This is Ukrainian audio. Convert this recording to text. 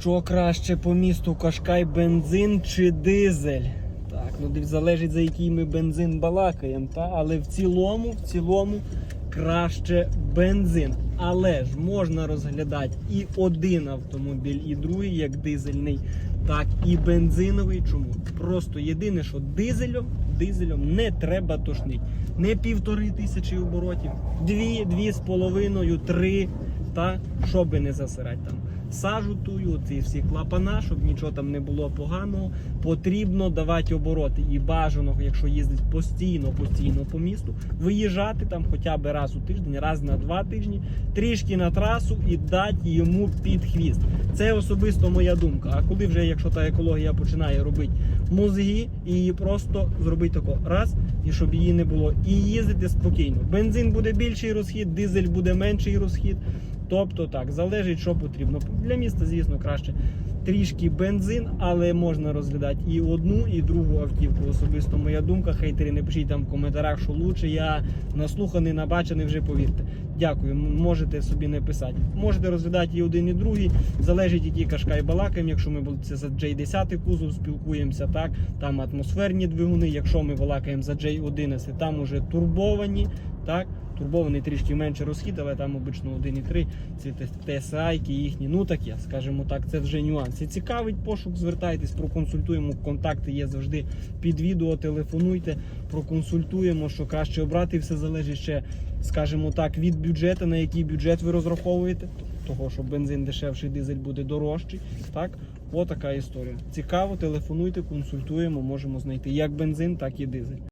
Що краще по місту Кашкай бензин чи дизель? Так, ну залежить за який ми бензин балакаємо, та? але в цілому, в цілому краще бензин. Але ж можна розглядати і один автомобіль, і другий, як дизельний, так і бензиновий. Чому? Просто єдине, що дизелем, дизелем не треба тошнити. Не півтори тисячі оборотів, дві, дві з половиною, три, та щоби не засирати там сажу тую, ці всі клапана, щоб нічого там не було поганого. Потрібно давати обороти і бажано, якщо їздить постійно, постійно по місту, виїжджати там хоча б раз у тиждень, раз на два тижні, трішки на трасу і дати йому під хвіст. Це особисто моя думка. А коли вже, якщо та екологія починає робити мозги, і її просто зробити тако раз, і щоб її не було, і їздити спокійно. Бензин буде більший розхід, дизель буде менший розхід. Тобто так, залежить, що потрібно. Для міста, звісно, краще трішки бензин, але можна розглядати і одну, і другу автівку. Особисто моя думка. Хейтери, не пишіть там в коментарях, що лучше. Я наслуханий, набачений, вже повірте. Дякую, можете собі не писати. Можете розглядати і один, і другий. Залежить, які кашкай балакаємо. Якщо ми це за J10 кузов спілкуємося, так там атмосферні двигуни. Якщо ми балакаємо за J11, там уже турбовані, так. Турбований трішки менше розхід, але там обично 1,3 ці TSI їхні. Ну таке, скажімо так, це вже нюанси. Цікавить пошук, звертайтесь, проконсультуємо. Контакти є завжди під відео. Телефонуйте, проконсультуємо, що краще обрати. Все залежить ще, скажімо так, від бюджету, на який бюджет ви розраховуєте. Того, що бензин дешевший, дизель буде дорожчий. Так, отака історія. Цікаво, телефонуйте, консультуємо, можемо знайти як бензин, так і дизель.